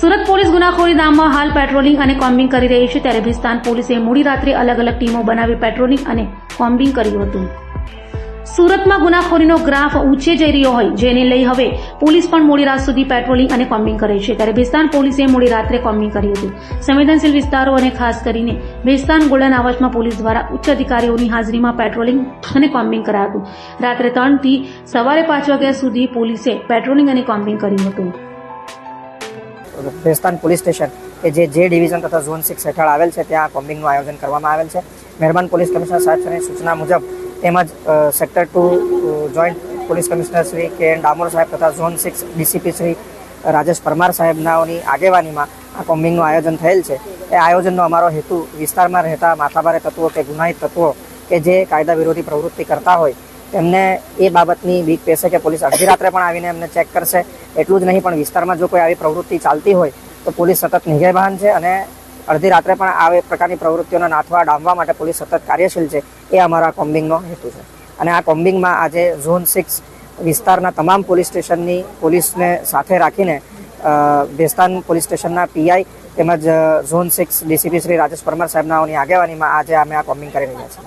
Surat police ગુનાખોરી ધામમાં હાલ patrolling અને કોમ્બિંગ કરી રહી છે. ત્યારે ભિસ્તાન પોલીસે મોડી રાત્રે અલગ અલગ ટીમો બનાવી પેટ્રોલિંગ અને કોમ્બિંગ કર્યું હતું. સુરતમાં ગુનાખોરીનો ગ્રાફ ઊંચે જઈ રહ્યો હોય, જેને લઈ હવે પોલીસ પણ મોડી રાત સુધી પેટ્રોલિંગ અને કોમ્બિંગ કરે છે. ત્યારે ભેસ્તાન પોલીસે મોડી રાત્રે કોમ્બિંગ કર્યું હતું. સંવેદનશીલ વિસ્તારો અને ખાસ કરીને ભેસ્તાન ગોલ્ડન આવાસમાં પોલીસ દ્વારા ઉચ્ચ અધિકારીઓની હાજરીમાં પેટ્રોલિંગ અને કોમ્બિંગ કરાયું હતું. રાત્રે ત્રણથી સવારે પાંચ વાગ્યા સુધી પોલીસે પેટ્રોલિંગ અને કોમ્બિંગ કર્યું હતું. ભેસ્તાન પોલીસ સ્ટેશન કે જે જે ડિવિઝન તથા ઝોન સિક્સ હેઠળ આવેલ છે, ત્યાં કોમ્બિંગનું આયોજન કરવામાં આવેલ છે. મહેરબાન પોલીસ કમિશનર સાહેબની સૂચના મુજબ, તેમજ sector two joint police commissioner Shri K N Damor સાહેબ તથા zone six DCP Shri Rajesh Parmar સાહેબનાઓની આગેવાનીમાં આ કોમ્બિંગનું આયોજન થયેલ છે. એ આયોજનનો અમારો હેતુ વિસ્તારમાં રહેતા માથાભારે તત્વો કે ગુનાહિત તત્વો કે જે કાયદા વિરોધી પ્રવૃત્તિ કરતા હોય, તેમને એ બાબતની બીક પેશે કે પોલીસ અડધી રાત્રે પણ આવીને એમને ચેક કરશે. એટલું જ નહીં, પણ વિસ્તારમાં જો કોઈ આવી પ્રવૃત્તિ ચાલતી હોય તો પોલીસ સતત નિગેભાન છે અને અડધી રાત્રે પણ આ પ્રકારની પ્રવૃત્તિઓને નાથવા ડામવા માટે પોલીસ સતત કાર્યશીલ છે, એ અમારા કોમ્બિંગનો હેતુ છે. અને આ કોમ્બિંગમાં આજે ઝોન સિક્સ વિસ્તારના તમામ પોલીસ સ્ટેશનની પોલીસને સાથે રાખીને ભેસ્તાન પોલીસ સ્ટેશનના પીઆઈ તેમજ zone six DCP Shri Rajesh Parmar સાહેબનાઓની આગેવાનીમાં આજે અમે આ કોમ્બિંગ કરી રહ્યા છીએ.